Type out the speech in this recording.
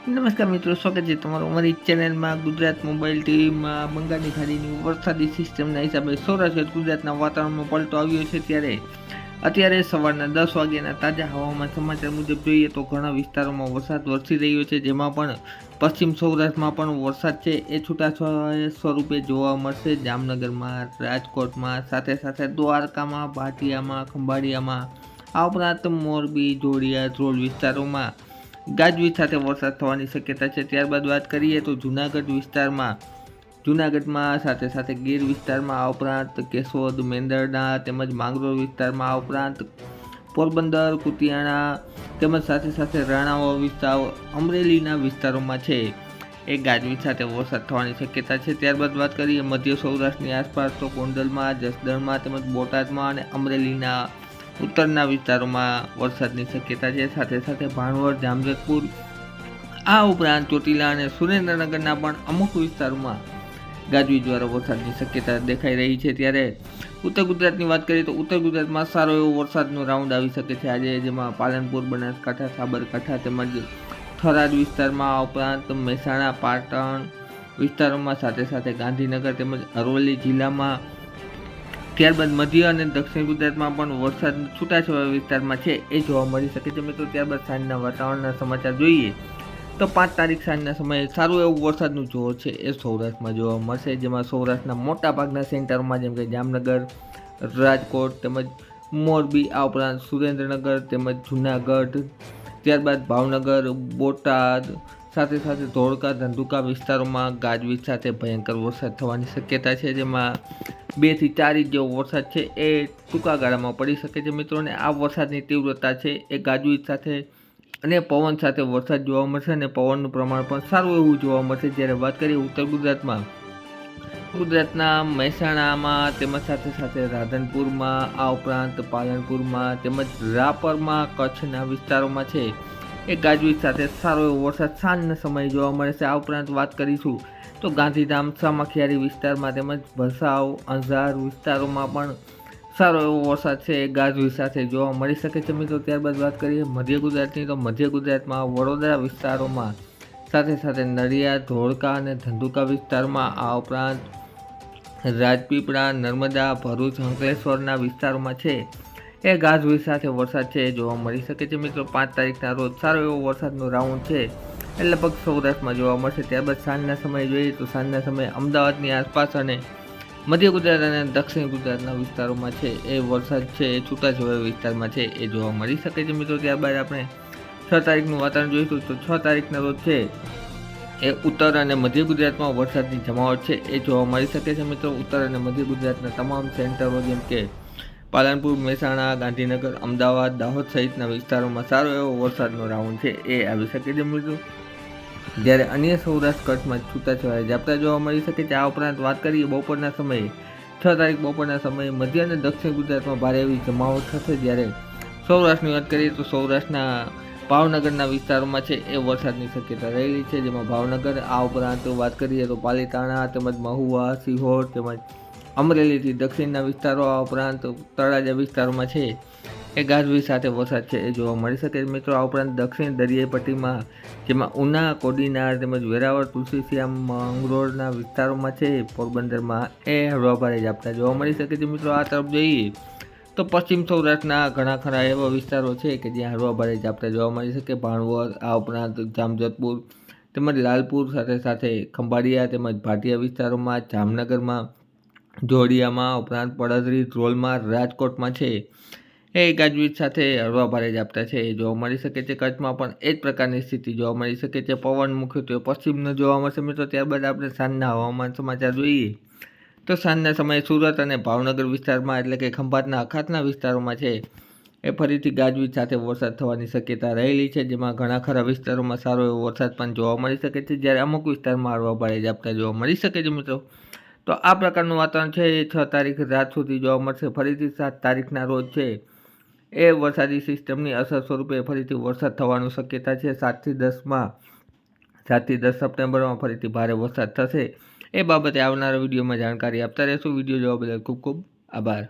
નમસ્કાર મિત્રો, સ્વાગત છે તમારું અમારી ચેનલમાં ગુજરાત મોબાઈલ ટીવીમાં બંગાળની ખાડીની વરસાદી સિસ્ટમના હિસાબે સૌરાષ્ટ્ર ગુજરાતના વાતાવરણમાં પલટો આવ્યો છે ત્યારે અત્યારે સવારના દસ વાગ્યાના તાજા હવામાન સમાચાર મુજબ જોઈએ તો ઘણા વિસ્તારોમાં વરસાદ વરસી રહ્યો છે, જેમાં પણ પશ્ચિમ સૌરાષ્ટ્રમાં પણ વરસાદ છે. એ છૂટાછવાયા સ્વરૂપે જોવા મળશે જામનગરમાં, રાજકોટમાં, સાથે સાથે દ્વારકામાં, ભાટિયામાં, ખંભાળિયામાં, આ ઉપરાંત મોરબી, જોડિયા, ધ્રોલ વિસ્તારોમાં ગાજવીજ સાથે વરસાદ થવાની શક્યતા છે. ત્યારબાદ વાત કરીએ તો જૂનાગઢ વિસ્તારમાં, જૂનાગઢમાં સાથે સાથે ગીર વિસ્તારમાં આ ઉપરાંત કેશોદ, મેંદરડા તેમજ માંગરોળ વિસ્તારમાં આ ઉપરાંત પોરબંદર, કુતિયાણા તેમજ સાથે સાથે રણાવો વિસ્તાર, અમરેલીના વિસ્તારોમાં છે. એ ગાજવીજ સાથે વરસાદ થવાની શક્યતા છે. ત્યારબાદ વાત કરીએ મધ્ય સૌરાષ્ટ્રની આસપાસ તો ગોંડલમાં, જસદણમાં તેમજ બોટાદમાં અને અમરેલીના ઉત્તરના વિસ્તારોમાં વરસાદની શક્યતા છે. સાથે સાથે ભાણવડ જામજતપુર આ ઉપરાંત ચોટીલા અને સુરેન્દ્રનગરના પણ અમુક વિસ્તારોમાં ગાજવીજ દ્વારા વરસાદની શક્યતા દેખાઈ રહી છે. ત્યારે ઉત્તર ગુજરાતની વાત કરીએ તો ઉત્તર ગુજરાતમાં સારો એવો વરસાદનો રાઉન્ડ આવી શકે છે. આજે જેમાં પાલનપુર, બનાસકાંઠા, સાબરકાંઠા તેમજ થરાદ વિસ્તારમાં, આ ઉપરાંત મહેસાણા, પાટણ વિસ્તારોમાં સાથે સાથે ગાંધીનગર તેમજ અરવલ્લી જિલ્લામાં ત્યારબાદ મધ્ય અને દક્ષિણ ગુજરાતમાં પણ વરસાદ છૂટાછવાયા વિસ્તારમાં છે, એ જોવા મળી શકે છે મિત્રો. ત્યારબાદ સાંજના વાતાવરણના સમાચાર જોઈએ તો પાંચ તારીખ સાંજના સમયે સારું એવું વરસાદનું જોર છે, એ સૌરાષ્ટ્રમાં જોવા મળશે, જેમાં સૌરાષ્ટ્રના મોટા ભાગના સેન્ટરમાં જેમ કે જામનગર, રાજકોટ તેમજ મોરબી, આ ઉપરાંત સુરેન્દ્રનગર તેમજ જુનાગઢ, ત્યારબાદ ભાવનગર, બોટાદ, સાથે સાથે ધોળકા, ધંધુકા વિસ્તારોમાં ગાજવીજ સાથે ભયંકર વરસાદ થવાની શક્યતા છે, જેમાં બેથી ચાર ઇંચ જેવો વરસાદ છે, એ ટૂંકા ગાળામાં પડી શકે છે મિત્રોને આ વરસાદની તીવ્રતા છે, એ ગાજવીજ સાથે અને પવન સાથે વરસાદ જોવા મળશે અને પવનનું પ્રમાણ પણ સારું એવું જોવા મળશે. જ્યારે વાત કરીએ ઉત્તર ગુજરાતમાં, ગુજરાતના મહેસાણામાં તેમજ સાથે સાથે રાધનપુરમાં, આ ઉપરાંત પાલનપુરમાં તેમજ રાપરમાં કચ્છના વિસ્તારોમાં છે. એ ગાજવીજ સાથે સારો એવો વરસાદ સાંજના સમયે જોવા મળે છે, આ ઉપરાંત વાત કરીશું તો ગાંધીધામ સામખિયારી વિસ્તારમાં તેમજ ભસાવ, અંજાર વિસ્તારોમાં પણ સારો એવો વરસાદ છે, એ ગાજવીજ સાથે જોવા મળી શકે છે. મિત્રો, ત્યારબાદ વાત કરીએ મધ્ય ગુજરાતની, તો મધ્ય ગુજરાતમાં વડોદરા વિસ્તારોમાં સાથે સાથે નડિયાદ, ધોળકા અને ધંધુકા વિસ્તારમાં આ ઉપરાંત રાજપીપળા, નર્મદા, ભરૂચ, અંકલેશ્વરના વિસ્તારોમાં છે. એ ગાજવીજ સાથે વરસાદ છે, એ જોવા મળી શકે છે મિત્રો. પાંચ તારીખના રોજ સારો એવો વરસાદનો રાઉન્ડ છે. એ લગભગ સૌરાષ્ટ્રમાં જોવા મળશે. ત્યારબાદ સાંજના સમયે જોઈએ તો સાંજના સમયે અમદાવાદની આસપાસ અને મધ્ય ગુજરાત અને દક્ષિણ ગુજરાતના વિસ્તારોમાં છે. એ વરસાદ છે, એ છૂટાછવાયા વિસ્તારમાં છે, એ જોવા મળી શકે છે મિત્રો. ત્યારબાદ આપણે છ તારીખનું વાતાવરણ જોઈશું તો છ તારીખના રોજ છે, એ ઉત્તર અને મધ્ય ગુજરાતમાં વરસાદની જમાવટ છે, એ જોવા મળી શકે છે મિત્રો. ઉત્તર અને મધ્ય ગુજરાતના તમામ સેન્ટરો જેમ કે પાલનપુર, મહેસાણા, ગાંધીનગર, અમદાવાદ, દાહોદ સહિતના વિસ્તારોમાં સારો એવો વરસાદનો રાઉન્ડ છે એ આવી શકે છે મિત્રો. જ્યારે અન્ય સૌરાષ્ટ્ર કચ્છમાં છૂટાછવાયા ઝાપટા જોવા મળી શકે છે. આ ઉપરાંત વાત કરીએ બપોરના સમયે. છ તારીખ બપોરના સમયે મધ્ય અને દક્ષિણ ગુજરાતમાં ભારે એવી જમાવટ થશે. જ્યારે સૌરાષ્ટ્રની વાત કરીએ તો સૌરાષ્ટ્રના ભાવનગરના વિસ્તારોમાં છે એ વરસાદની શક્યતા રહેલી છે. જેમાં ભાવનગર, આ ઉપરાંત વાત કરીએ તો પાલીતાણા, તેમજ મહુવા, સિહોર, તેમજ અમરેલીથી દક્ષિણના વિસ્તારો આ ઉપરાંત તળાજા વિસ્તારોમાં છે. એ ગાજવીજ સાથે વરસાદ છે, એ જોવા મળી શકે. મિત્રો, આ ઉપરાંત દક્ષિણ દરિયાઈ પટ્ટીમાં જેમાં ઉના, કોડીનાર તેમજ વેરાવળ તુલસીશ્યામ મંગરોળના વિસ્તારોમાં છે, પોરબંદરમાં એ હળવા ભારે ઝાપટા જોવા મળી શકે છે. મિત્રો, આ તરફ જોઈએ તો પશ્ચિમ સૌરાષ્ટ્રના ઘણા ખરા એવા વિસ્તારો છે કે જ્યાં હળવા ભારે ઝાપટા જોવા મળી શકે. ભાણવર આ ઉપરાંત જામજોધપુર તેમજ લાલપુર સાથે સાથે ખંભાળિયા તેમજ ભાટિયા વિસ્તારોમાં, જામનગરમાં જોડિયામાં ઉપરાંત પડદરી ધ્રોલમાં રાજકોટમાં છે. એ ગાજવીજ સાથે હળવા ભારે ઝાપટા છે. એ જોવા મળી શકે છે કચ્છમાં, પણ એ જ પ્રકારની સ્થિતિ જોવા મળી શકે છે. પવન મુખ્યત્વે પશ્ચિમનો જોવા મળશે. મિત્રો, ત્યારબાદ આપણે સાંજના હવામાન સમાચાર જોઈએ. તો સાંજના સમયે સુરત અને ભાવનગર વિસ્તારમાં, એટલે કે ખંભાતના અખાતના વિસ્તારોમાં છે. એ ફરીથી ગાજવીજ સાથે વરસાદ થવાની શક્યતા રહેલી છે, જેમાં ઘણા ખરા વિસ્તારોમાં સારો એવો વરસાદ પણ જોવા મળી શકે છે. જ્યારે અમુક વિસ્તારમાં હળવા ભારે ઝાપટા જોવા મળી શકે છે, મિત્રો. તો આ પ્રકારનું વાતાવરણ છે, એ છ તારીખ રાત સુધી જોવા મળશે. ફરીથી સાત તારીખના રોજ છે, એ વરસાદી સિસ્ટમની અસર સ્વરૂપે ફરીથી વરસાદ થવાની શક્યતા છે. સાતથી દસમાં, સાતથી દસ સપ્ટેમ્બરમાં ફરીથી ભારે વરસાદ થશે. એ બાબતે આવનારા વિડીયોમાં જાણકારી આપતા રહેશું. વીડિયો જોવા બદલ ખૂબ ખૂબ આભાર.